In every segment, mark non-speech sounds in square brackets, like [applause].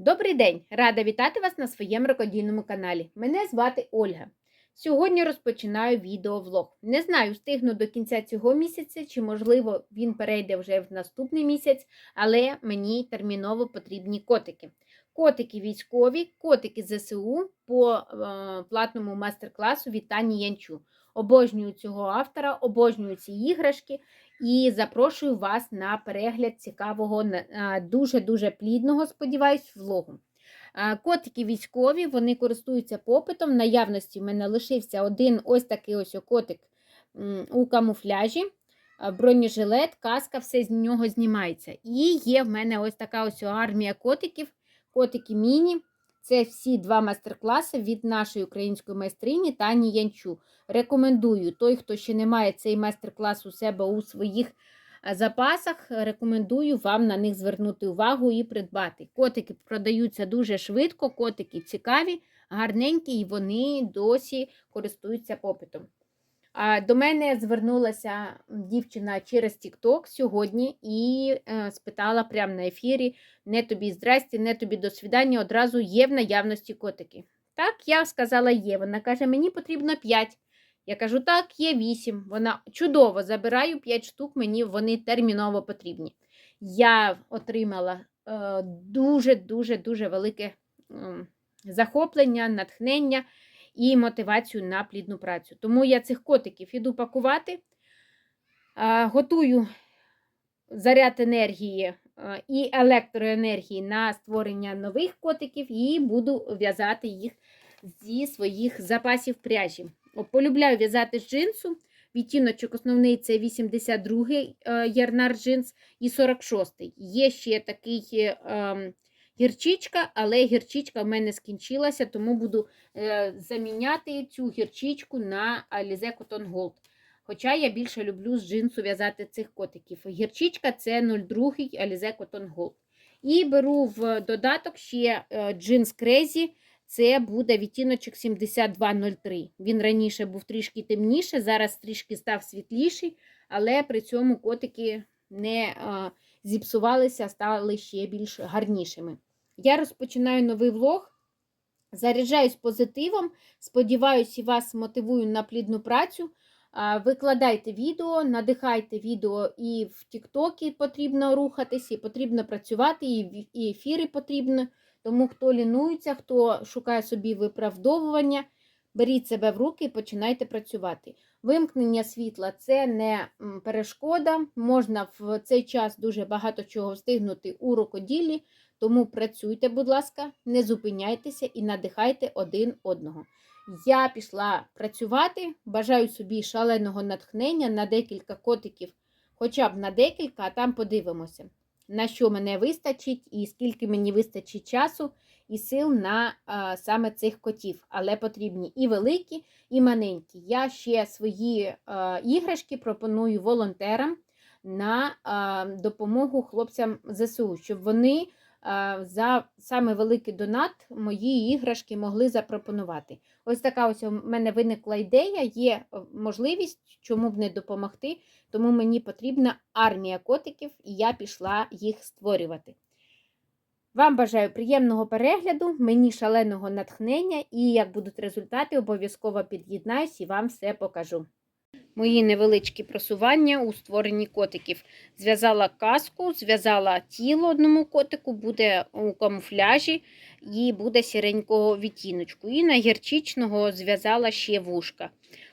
Добрий день! Рада вітати вас на своєму рукодільному каналі. Мене звати Ольга. Сьогодні розпочинаю відеовлог. Не знаю, встигну до кінця цього місяця, чи, можливо, він перейде вже в наступний місяць, але мені терміново потрібні котики. Котики військові, котики ЗСУ по е, платному майстер-класу від Тані Янчу. Обожнюю цього автора, обожнюю ці іграшки і запрошую вас на перегляд цікавого, дуже-дуже плідного, сподіваюсь, влогу. Котики військові, вони користуються попитом. Наявності в мене лишився один ось такий ось котик у камуфляжі. Бронежилет, каска, все з нього знімається. І є в мене ось така ось армія котиків, котики міні. Це всі два майстер-класи від нашої української майстрині Тані Янчу. Рекомендую той, хто ще не має цей майстер-клас у себе у своїх е, запасах, рекомендую вам на них звернути увагу і придбати. Котики продаються дуже швидко, котики цікаві, гарненькі, і вони досі користуються попитом. До мене звернулася дівчина через TikTok сьогодні і е, спитала прямо на ефірі: не тобі здрасті, не тобі до свідання, одразу є в наявності котики. Так, я сказала є. Вона каже, мені потрібно 5. Я кажу, так, є 8. Вона чудово забираю 5 штук, мені вони терміново потрібні. Я отримала дуже-дуже дуже велике захоплення, натхнення і мотивацію на плідну працю. Тому я цих котиків іду пакувати, готую заряд енергії е, і електроенергії на створення нових котиків і буду в'язати їх зі своїх запасів пряжі. Полюбляю в'язати з джинсу. Відтіночок основний це 82-й е, ярнар джинс і 46-й. Є ще такий е, гірчичка, але гірчичка в мене скінчилася, тому буду е, заміняти цю гірчичку на Alize Cotton Gold. Хоча я більше люблю з джинсу в'язати цих котиків. Гірчичка це 02-й Alize Cotton Gold. І беру в додаток ще е, джинс Crazy. Це буде відтіночок 7203. Він раніше був трішки темніше, зараз трішки став світліший, але при цьому котики не а, зіпсувалися, стали ще більш гарнішими. Я розпочинаю новий влог. Заряджаюсь позитивом. Сподіваюся, вас мотивую на плідну працю. Викладайте відео, надихайте відео і в Тіктокі потрібно рухатись, і потрібно працювати, і ефіри потрібно. Тому хто лінується, хто шукає собі виправдовування, беріть себе в руки і починайте працювати. Вимкнення світла це не перешкода. Можна в цей час дуже багато чого встигнути у рукоділлі, тому працюйте, будь ласка, не зупиняйтеся і надихайте один одного. Я пішла працювати, бажаю собі шаленого натхнення на декілька котиків, хоча б на декілька, а там подивимося на що мене вистачить, і скільки мені вистачить часу і сил на а, саме цих котів. Але потрібні і великі, і маленькі. Я ще свої а, іграшки пропоную волонтерам на а, допомогу хлопцям ЗСУ, щоб вони за саме великий донат мої іграшки могли запропонувати. Ось така ось у мене виникла ідея, є можливість, чому б не допомогти, тому мені потрібна армія котиків, і я пішла їх створювати. Вам бажаю приємного перегляду, мені шаленого натхнення, і як будуть результати, обов'язково під'єднаюсь і вам все покажу. Мої невеличкі просування у створенні котиків. Зв'язала каску, зв'язала тіло одному котику, буде у камуфляжі і буде сіренького відтіночку. І на гірчичного зв'язала ще вушка.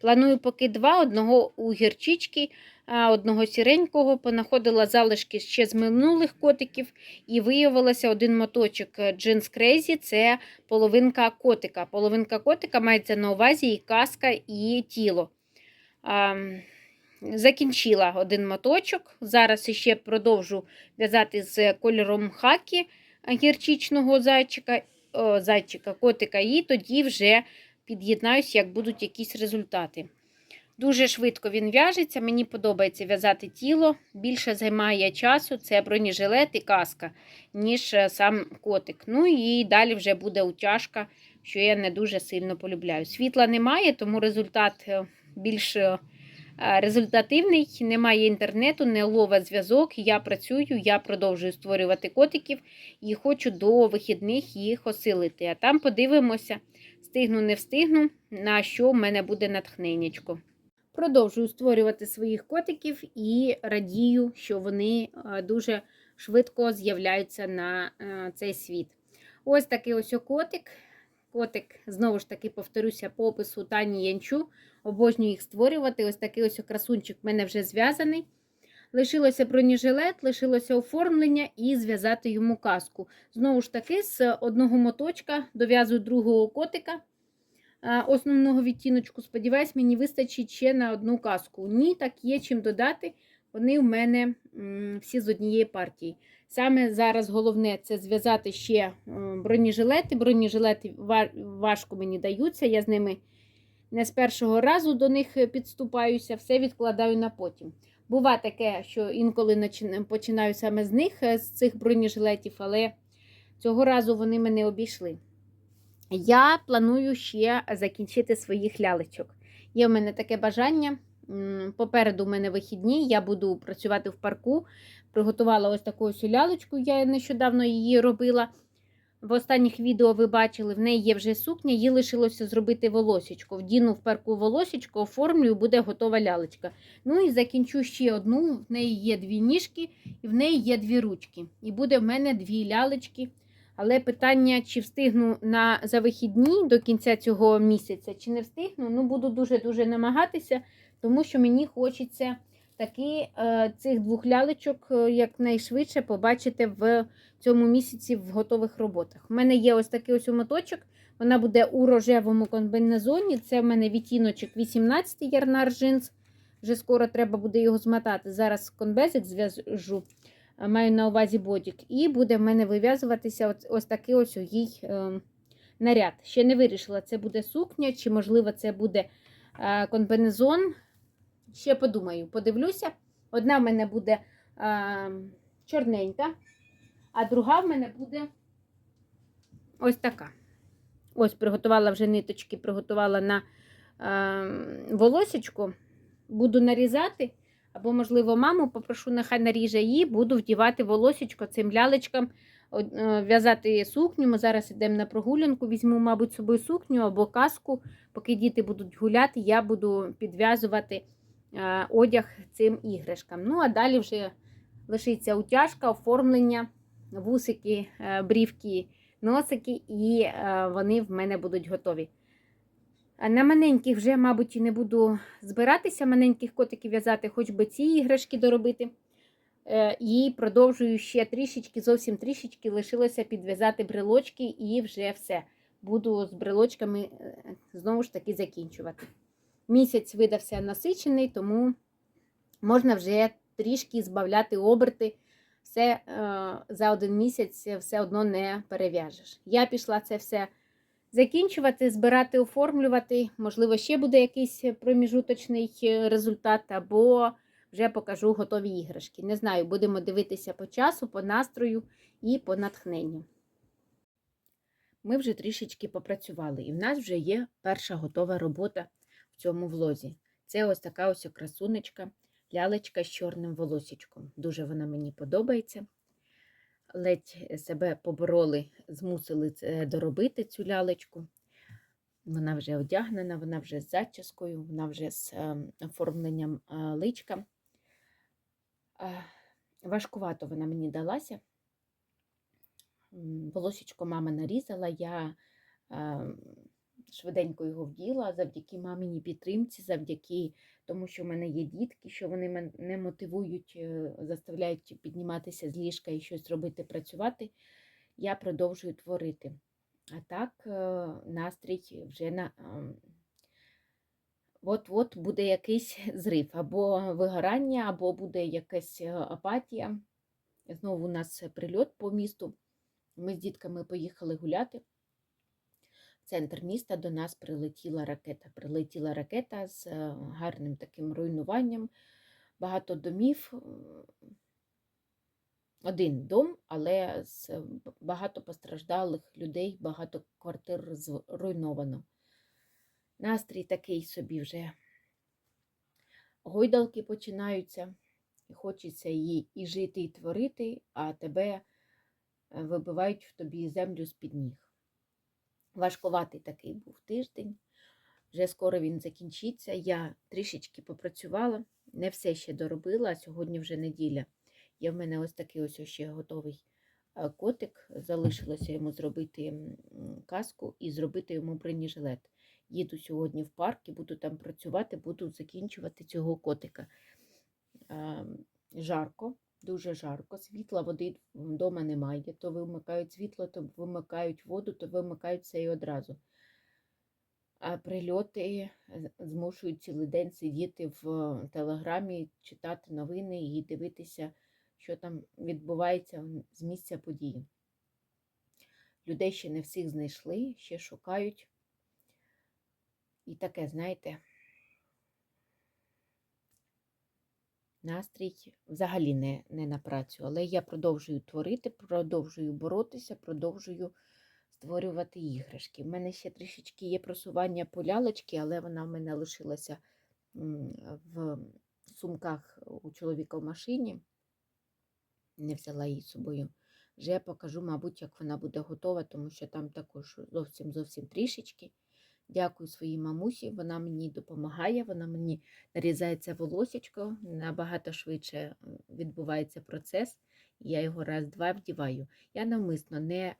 Планую поки два: одного у гірчички, а одного сіренького. Понаходила залишки ще з минулих котиків, і виявилося один моточок Jeans Crazy це половинка котика. Половинка котика мається на увазі і каска, і тіло. Закінчила один моточок. Зараз ще продовжу в'язати з кольором хакі гірчичного зайчика, зайчика, котика, і тоді вже під'єднаюся, як будуть якісь результати. Дуже швидко він в'яжеться, мені подобається в'язати тіло. Більше займає часу це бронежилет і каска, ніж е, сам котик. Ну і далі вже буде утяжка, що я не дуже сильно полюбляю. Світла немає, тому результат е, більш е, результативний, немає інтернету, не лова зв'язок. Я працюю, я продовжую створювати котиків і хочу до вихідних їх осилити. А там подивимося, встигну, не встигну, на що в мене буде натхненнячко. Продовжую створювати своїх котиків і радію, що вони е, дуже швидко з'являються на е, цей світ. Ось такий ось котик. Котик, знову ж таки, повторюся, по опису Тані Янчу. Обожнюю їх створювати. Ось такий ось красунчик в мене вже зв'язаний. Лишилося бронежилет, лишилося оформлення і зв'язати йому каску. Знову ж таки, з одного моточка дов'язую другого котика основного відтіночку. Сподіваюсь, мені вистачить ще на одну каску. Ні, так є чим додати. Вони в мене всі з однієї партії. Саме зараз головне це зв'язати ще бронежилети. Бронежилети важко мені даються. Я з ними не з першого разу до них е, підступаюся, все відкладаю на потім. Бува таке, що інколи починаю саме з них, е, з цих бронежилетів, але цього разу вони мене обійшли. Я планую ще закінчити своїх лялечок. Є в мене таке бажання. Попереду в мене вихідні, я буду працювати в парку. Приготувала ось таку ось лялечку, я нещодавно її робила. В останніх відео ви бачили, в неї є вже сукня, їй лишилося зробити волосечко. Вдіну в парку волосечко, оформлю і буде готова лялечка. Ну і закінчу ще одну. В неї є дві ніжки і в неї є дві ручки. І буде в мене дві лялечки. Але питання, чи встигну на, за вихідні до кінця цього місяця, чи не встигну, ну буду дуже-дуже намагатися, тому що мені хочеться таки е, цих двох лялечок е, якнайшвидше побачити в цьому місяці в готових роботах. У мене є ось такий ось моточок, вона буде у рожевому комбінезоні. Це в мене відтіночок 18 ярнар джинс. Вже скоро треба буде його змотати. Зараз конбезик зв'яжу, е, маю на увазі бодік. І буде в мене вив'язуватися ось, такий ось їй наряд. Ще не вирішила, це буде сукня, чи, можливо, це буде комбінезон. Ще подумаю, подивлюся. Одна в мене буде е, чорненька, а друга в мене буде ось така. Ось приготувала вже ниточки, приготувала на е, волосечку. Буду нарізати, або, можливо, маму попрошу, нехай наріже її, буду вдівати волосечко цим лялечкам, е, в'язати сукню. Ми зараз йдемо на прогулянку, візьму, мабуть, собою сукню або каску. Поки діти будуть гуляти, я буду підв'язувати одяг цим іграшкам. Ну, а далі вже лишиться утяжка, оформлення, вусики, е, брівки, носики, і е, вони в мене будуть готові. На маленьких вже, мабуть, і не буду збиратися маленьких котиків в'язати, хоч би ці іграшки доробити. Е, І продовжую ще трішечки, зовсім трішечки лишилося підв'язати брелочки і вже все. Буду з брелочками е, знову ж таки закінчувати. Місяць видався насичений, тому можна вже трішки збавляти оберти. Все е, за один місяць все одно не перев'яжеш. Я пішла це все закінчувати, збирати, оформлювати. Можливо, ще буде якийсь проміжуточний е, результат, або вже покажу готові іграшки. Не знаю, будемо дивитися по часу, по настрою і по натхненню. Ми вже трішечки попрацювали, і в нас вже є перша готова робота цьому влозі. Це ось така ось красунечка, лялечка з чорним волосічком. Дуже вона мені подобається. Ледь себе побороли, змусили доробити цю лялечку. Вона вже одягнена, вона вже з зачіскою, вона вже з ем, оформленням е, личка. Е, Важкувато вона мені далася. Волосічко мама нарізала, я е, швиденько його вділа завдяки маминій підтримці, завдяки тому, що в мене є дітки, що вони мене мотивують, е, заставляють підніматися з ліжка і щось робити, працювати. Я продовжую творити. А так, е, настрій вже на. ем, От-от буде якийсь [laughs] зрив, або вигорання, або буде якась е, апатія. Знову у нас прильот по місту. Ми з дітками поїхали гуляти. Центр міста до нас прилетіла ракета. Прилетіла ракета з е, гарним таким руйнуванням. Багато домів. е, Один дом, але з багато постраждалих людей, багато квартир зруйновано. Настрій такий собі вже гойдалки починаються, хочеться її і жити, і творити, а тебе е, вибивають в тобі землю з-під ніг. Важкуватий такий був тиждень. Вже скоро він закінчиться. Я трішечки попрацювала, не все ще доробила, а сьогодні вже неділя. Є в мене ось такий ось ще готовий е, котик. Залишилося йому зробити каску і зробити йому бронежилет. Їду сьогодні в парк і буду там працювати, буду закінчувати цього котика. Е, Жарко, дуже жарко. Світла води вдома немає. То вимикають світло, то вимикають воду, то вимикають все і одразу. А прильоти змушують цілий день сидіти в телеграмі, читати новини і дивитися, що там відбувається з місця події. Людей ще не всіх знайшли, ще шукають. І таке, знаєте, настрій взагалі не, не на працю. Але я продовжую творити, продовжую боротися, продовжую створювати іграшки. У мене ще трішечки є просування по лялечки, але вона в мене лишилася в сумках у чоловіка в машині. Не взяла її з собою. Вже я покажу, мабуть, як вона буде готова, тому що там також зовсім зовсім трішечки. Дякую своїй мамусі, вона мені допомагає, вона мені нарізається волосечко, набагато швидше е, відбувається процес. і Я його раз-два вдіваю. Я навмисно не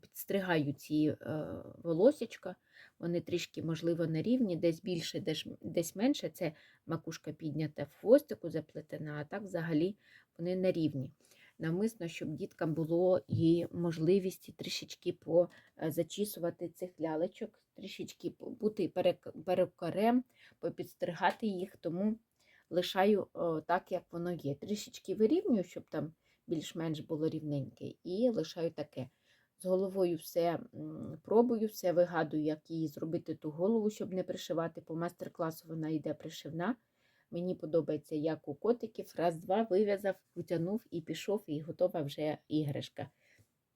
підстригаю ці а, волосечка, вони трішки, можливо, на рівні, десь більше, десь менше. Це макушка піднята в хвостику заплетена, а так взагалі вони на рівні. Навмисно, щоб діткам було і можливість трішечки позачісувати цих лялечок, трішечки бути перек- перукарем, попідстригати їх, тому лишаю так, як воно є. Трішечки вирівнюю, щоб там більш-менш було рівненьке, і лишаю таке. З головою все пробую, все вигадую, як її зробити ту голову, щоб не пришивати. По майстер-класу вона йде пришивна. Мені подобається, як у котиків. Раз-два вив'язав, витягнув і пішов, і готова вже іграшка.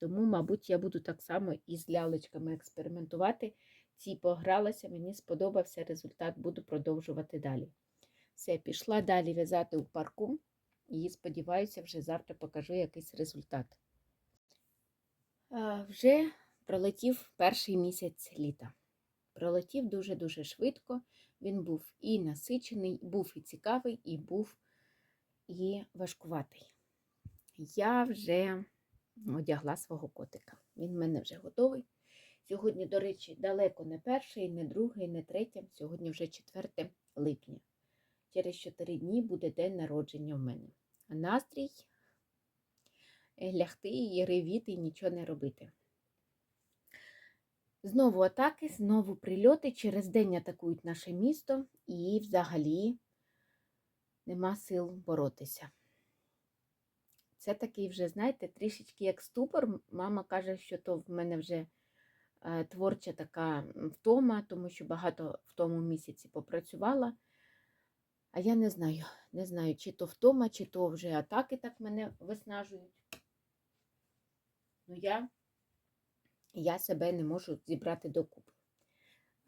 Тому, мабуть, я буду так само і з лялечками експериментувати. Ці погралася, мені сподобався результат, буду продовжувати далі. Все, пішла далі в'язати у парку і сподіваюся, вже завтра покажу якийсь результат. А, Вже пролетів перший місяць літа. Пролетів дуже-дуже швидко. Він був і насичений, був і цікавий, і був і важкуватий. Я вже одягла свого котика. Він в мене вже готовий. Сьогодні, до речі, далеко не перший, не другий, не третє. Сьогодні вже 4 липня. Через 4 дні буде день народження в мене. А настрій е, лягти і ревіти, і нічого не робити. Знову атаки, знову прильоти. Через день атакують наше місто і взагалі нема сил боротися. Це такий вже, знаєте, трішечки як ступор. Мама каже, що то в мене вже е, творча така втома, тому що багато в тому місяці попрацювала. А я не знаю, не знаю, чи то втома, чи то вже атаки так мене виснажують. Ну, я я себе не можу зібрати докупи.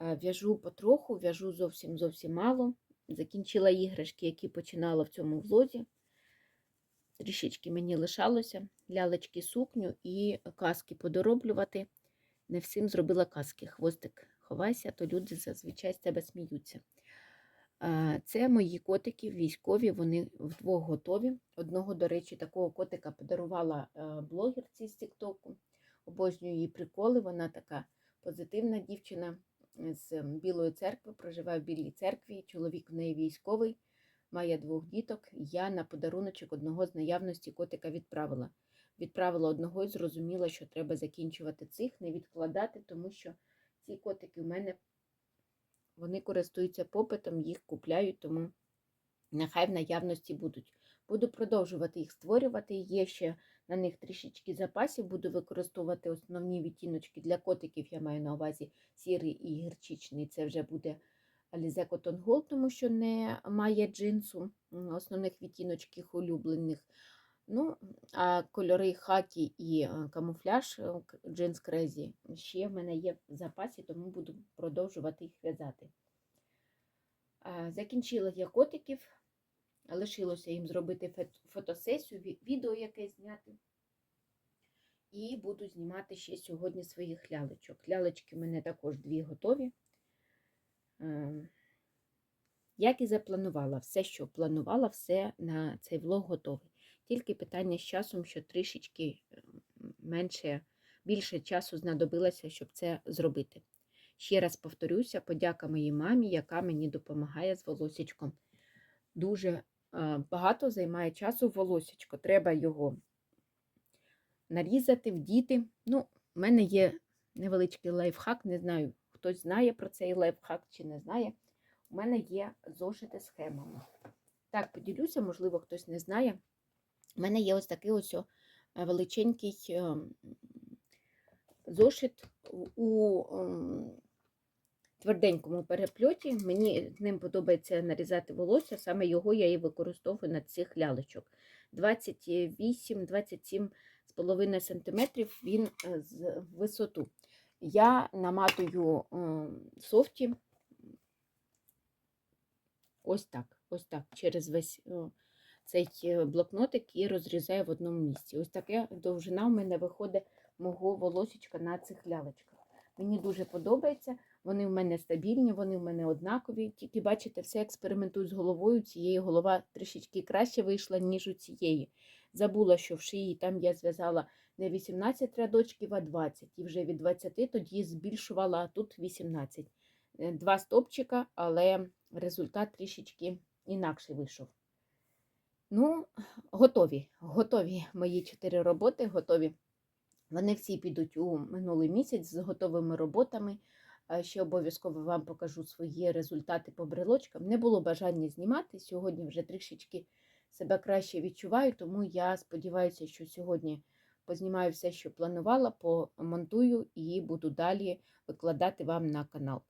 В'яжу потроху, в'яжу зовсім зовсім мало. Закінчила іграшки, які починала в цьому влозі. Трішечки мені лишалося лялечки сукню і каски подороблювати. Не всім зробила каски. Хвостик ховайся, то люди зазвичай з тебе сміються. Це мої котики військові, вони вдвох готові. Одного, до речі, такого котика подарувала блогерці з Тіктоку. Обожнюю її приколи. Вона така позитивна дівчина з Білої церкви, проживає в Білій церкві. Чоловік в неї військовий, має двох діток. Я на подаруночок одного з наявності котика відправила. Відправила одного і зрозуміла, що треба закінчувати цих, не відкладати, тому що ці котики в мене вони користуються попитом, їх купляють, тому нехай в наявності будуть. Буду продовжувати їх створювати. Є ще на них трішечки запасів, буду використовувати основні відтіночки для котиків, я маю на увазі сірий і гірчичний. Це вже буде Alize Cotton Gold, тому що не має джинсу, основних відтіночків улюблених. Ну, а кольори хакі і е, камуфляж е, джинс Crazy ще в мене є в запасі, тому буду продовжувати їх в'язати. Закінчила я котиків, лишилося їм зробити фотосесію, відео якесь зняти. І буду знімати ще сьогодні своїх лялечок. Лялечки в мене також дві готові. Ем, Як і запланувала, все, що планувала, все на цей влог готовий. Тільки питання з часом, що трішечки ем, менше, більше часу знадобилося, щоб це зробити. Ще раз повторюся, подяка моїй мамі, яка мені допомагає з волосічком. Дуже багато займає часу волосічко. Треба його нарізати, вдіти. Ну, в мене є невеличкий лайфхак, не знаю, хтось знає про цей лайфхак чи не знає. У мене є зошити схемами. Так, поділюся, можливо, хтось не знає. У мене є ось такий ось е, величенький е, зошит у ем, тверденькому перепльоті. Мені ним подобається нарізати волосся, саме його я і використовую на цих лялечок. 28-27 з половиною сантиметрів він е, з висоту. Я наматую софті ось так, ось так, через весь цей е, блокнотик і розрізаю в одному місці. Ось таке довжина у мене виходить мого волосічка на цих лялечках. Мені дуже подобається. Вони в мене стабільні, вони в мене однакові. Тільки, бачите, все експериментую з головою. Цієї голова трішечки краще вийшла, ніж у цієї. Забула, що в шиї там я зв'язала не 18 рядочків, а 20. І вже від 20 тоді збільшувала, а тут 18. Е, Два стопчика, але результат трішечки інакший вийшов. Ну, готові. Готові мої чотири роботи, готові. Вони всі підуть у минулий місяць з готовими роботами. А Ще обов'язково вам покажу свої результати по брелочкам. Не було бажання знімати. Сьогодні вже трішечки себе краще відчуваю, тому я сподіваюся, що сьогодні познімаю все, що планувала, помонтую і буду далі викладати вам на канал.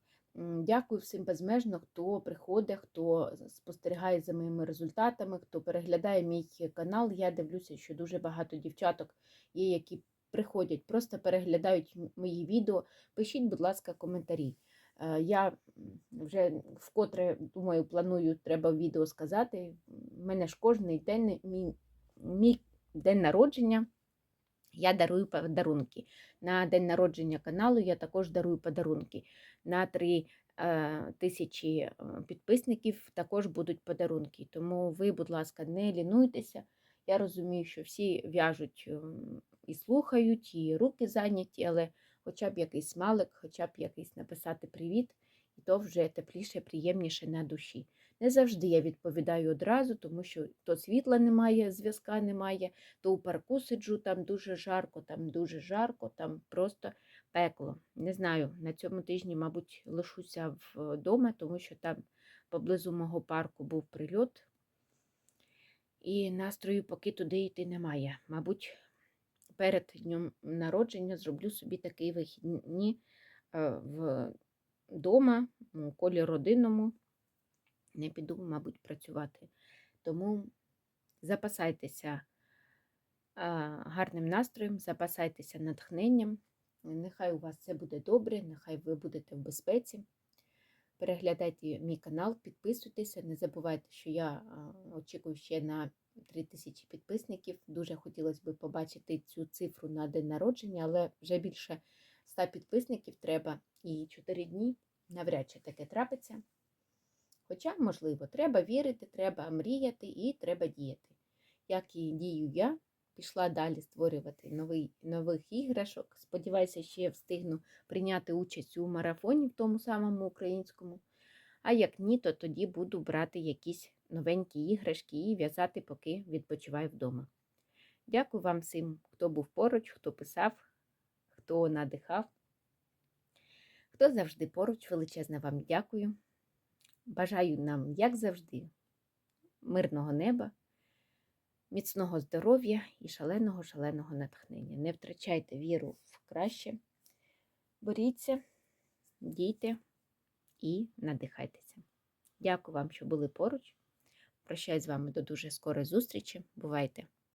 Дякую всім безмежно, хто приходить, хто спостерігає за моїми результатами, хто переглядає мій канал. Я дивлюся, що дуже багато дівчаток є, які приходять, просто переглядають мої відео. Пишіть, будь ласка, коментарі. Е, Я вже вкотре думаю, планую, треба відео сказати. У мене ж кожний день мій, мій день народження. Я дарую подарунки. На день народження каналу я також дарую подарунки. На 3 е, тисячі е, підписників також будуть подарунки. Тому ви, будь ласка, не лінуйтеся. Я розумію, що всі в'яжуть і слухають, і руки зайняті, але хоча б якийсь смалик, хоча б якийсь написати привіт, і то вже тепліше, приємніше на душі. Не завжди я відповідаю одразу, тому що то світла немає, зв'язка немає, то у парку сиджу, там дуже жарко, там дуже жарко, там просто пекло. Не знаю, на цьому тижні, мабуть, лишуся вдома, тому що там поблизу мого парку був прильот, і настрою поки туди йти немає. Мабуть, перед днем народження зроблю собі такий вихідні вдома, у колі родинному. Не піду, мабуть, працювати. Тому запасайтеся гарним настроєм, запасайтеся натхненням. Нехай у вас все буде добре, нехай ви будете в безпеці. Переглядайте мій канал, підписуйтеся. Не забувайте, що я очікую ще на 3000 підписників. Дуже хотілося б побачити цю цифру на день народження, але вже більше 100 підписників треба і 4 дні навряд чи таке трапиться. Хоча, можливо, треба вірити, треба мріяти і треба діяти. Як і дію я, пішла далі створювати новий, нових іграшок. Сподіваюся, ще встигну прийняти участь у марафоні в тому самому українському. А як ні, то тоді буду брати якісь новенькі іграшки і в'язати, поки відпочиваю вдома. Дякую вам всім, хто був поруч, хто писав, хто надихав, хто завжди поруч. Величезне вам дякую. Бажаю нам, як завжди, мирного неба, міцного здоров'я і шаленого, шаленого натхнення. Не втрачайте віру в краще, боріться, дійте і надихайтеся. Дякую вам, що були поруч. Прощаюсь з вами до дуже скорої зустрічі. Бувайте!